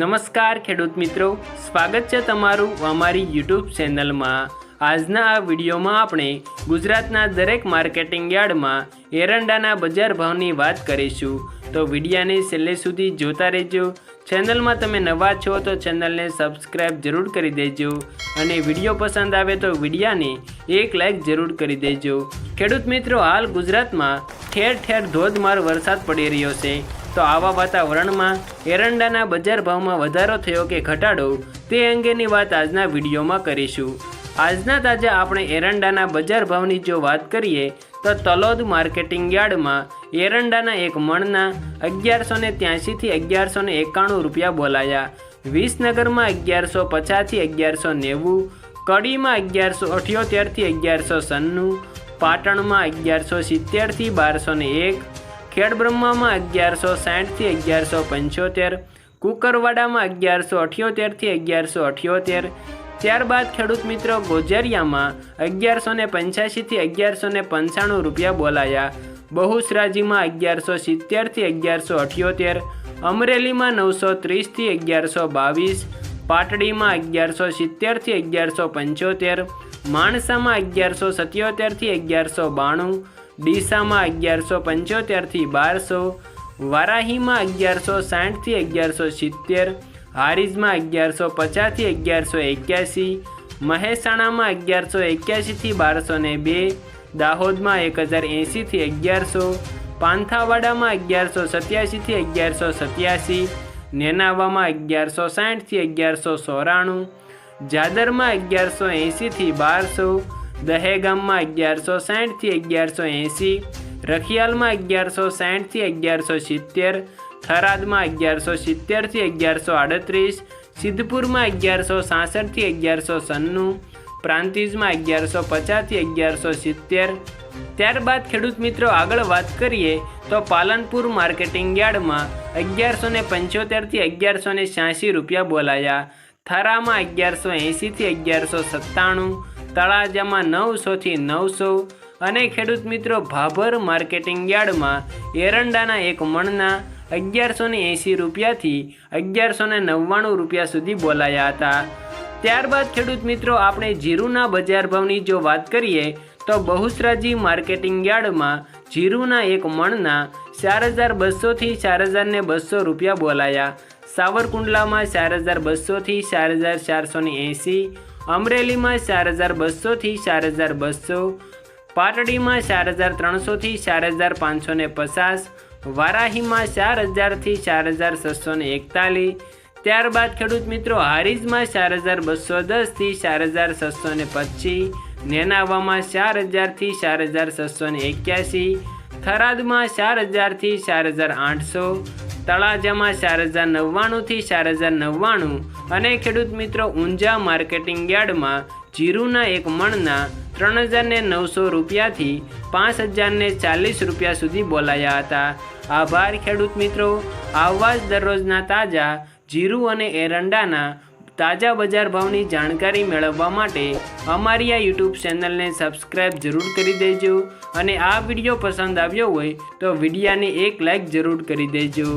નમસ્કાર ખેડૂત મિત્રો. સ્વાગત છે તમારું અમારી યુટ્યુબ ચેનલમાં. આજના આ વિડીયોમાં આપણે ગુજરાતના દરેક માર્કેટિંગ યાર્ડમાં એરંડાના બજાર ભાવની વાત કરીશું. તો વિડીયાને છેલ્લે સુધી જોતા રહેજો. ચેનલમાં તમે નવા છો તો ચેનલને સબસ્ક્રાઈબ જરૂર કરી દેજો. અને વીડિયો પસંદ આવે તો વિડીયાને એક લાઈક જરૂર કરી દેજો. ખેડૂત મિત્રો, હાલ ગુજરાતમાં ઠેર ઠેર ધોધમાર વરસાદ પડી રહ્યો છે. તો આવા વાતાવરણમાં એરંડાના બજાર ભાવમાં વધારો થયો કે ઘટાડો, તે અંગેની વાત આજના વિડીયોમાં કરીશું. આજના તાજા આપણે એરંડાના બજાર ભાવની જો વાત કરીએ, તો તલોદ માર્કેટિંગ યાર્ડમાં એરંડાના એક મણના અગિયારસો ને ત્યાંસીથી અગિયારસો ને એકાણું રૂપિયા બોલાયા. વિસનગરમાં અગિયારસો પચાસથી અગિયારસો નેવું, કડીમાં અગિયારસો અઠ્યોતેરથી અગિયારસો સન્નું, પાટણમાં અગિયારસો સિત્તેરથી બારસો ને એક ખેડબ્રહ્મામાં અગિયારસો સાઠથી અગિયારસો પંચોતેર, કુકરવાડામાં અગિયારસો અઠ્યોતેરથી અગિયારસો અઠ્યોતેર, ત્યારબાદ ખેડૂત મિત્રો ગોજરિયામાં અગિયારસો ને પંચ્યાસીથી અગિયારસો ને પંચાણું રૂપિયા બોલાયા. બહુસરાજીમાં અગિયારસો સિત્તેરથી અગિયારસો અઠ્યોતેર, અમરેલીમાં નવસો ત્રીસથી અગિયારસો બાવીસ, પાટડીમાં અગિયારસો સિત્તેરથી અગિયારસો પંચોતેર, માણસામાં અગિયારસો સત્યોતેરથી અગિયારસો બાણું ડીસામાં અગિયારસો પંચોતેરથી બારસો, વારાહીમાં અગિયારસો સાઠથી અગિયારસો સિત્તેર, હારીજમાં અગિયારસો પચાસથી અગિયારસો એક્યાસી, મહેસાણામાં અગિયારસો એક્યાસીથી બારસો ને બે, દાહોદમાં એક હજાર એંશીથી અગિયારસો, પાંથાવાડામાં અગિયારસો સત્યાસીથી અગિયારસો સત્યાસી, નેનાવામાં અગિયારસો સાઠથી અગિયારસો ચોરાણું, જાદરમાં અગિયારસો એંશીથી બારસો દહેગામમાં અગિયારસો સાઠથી અગિયારસો એંસી રખિયાલમાં અગિયારસો સાઠથી અગિયારસો સિત્તેર, થરાદમાં અગિયારસો સિત્તેરથી અગિયારસો આડત્રીસ, સિદ્ધપુરમાં અગિયારસો સાસઠથી અગિયારસો સન્નું, પ્રાંતિજમાં અગિયારસો પચાસથી અગિયારસો સિત્તેર. ત્યારબાદ, ખેડૂત મિત્રો, આગળ વાત કરીએ તો પાલનપુર માર્કેટિંગ યાર્ડમાં અગિયારસો ને પંચોતેરથી અગિયારસો ને રૂપિયા બોલાયા. થરામાં અગિયારસો એંશીથી અગિયારસો સત્તાણું તળાજામાં નવસોથી નવસો અને ખેડૂત મિત્રો ભાભર માર્કેટિંગ યાર્ડમાં એરંડાના એક મણના અગિયારસો ને એંસી રૂપિયાથી અગિયારસો ને નવ્વાણું રૂપિયા સુધી બોલાયા હતા. ત્યારબાદ ખેડૂત મિત્રો આપણે જીરુના બજાર ભાવની જો વાત કરીએ, તો બહુસરાજી માર્કેટિંગ યાર્ડમાં જીરુના એક મણના ચાર હજાર બસોથી ચાર હજાર ને બસો રૂપિયા બોલાયા. સાવરકુંડલામાં ચાર હજાર બસોથી ચાર હજાર ચારસો ને એંશી અમરેલીમાં ચાર હજાર બસોથી ચાર હજાર બસો પાટડીમાં ચાર હજાર ત્રણસોથી ચાર હજાર પાંચસો ને પચાસ વારાહીમાં ચાર હજારથી ચાર હજાર છસો ને એકતાલીસ ત્યારબાદ ખેડૂત મિત્રો હારીજમાં ચાર હજાર બસો દસથી ચાર હજાર છસો ને પચીસ નેનાવામાં ચાર હજારથી ચાર હજાર છસો ને એક્યાસી થરાદમાં ચાર હજારથી ચાર હજાર આઠસો તળાજામાં ચાર હજાર નવ્વાણુંથી ચાર હજાર નવ્વાણું અને ખેડૂત મિત્રો ઊંઝા માર્કેટિંગ યાર્ડમાં જીરુના એક મણના ત્રણ હજાર ને નવસો રૂપિયાથી પાંચ હજાર ને ચાલીસ રૂપિયા સુધી બોલાયા હતા. આભાર ખેડૂત મિત્રો. આવા જ દરરોજના તાજા જીરું અને એરંડાના તાજા બજાર ભાવની જાણકારી મેળવવા માટે અમારી આ યુટ્યુબ ચેનલને સબસ્ક્રાઈબ જરૂર કરી દેજો અને આ વીડિયો પસંદ આવ્યો હોય તો વિડીયાને એક લાઈક જરૂર કરી દેજો.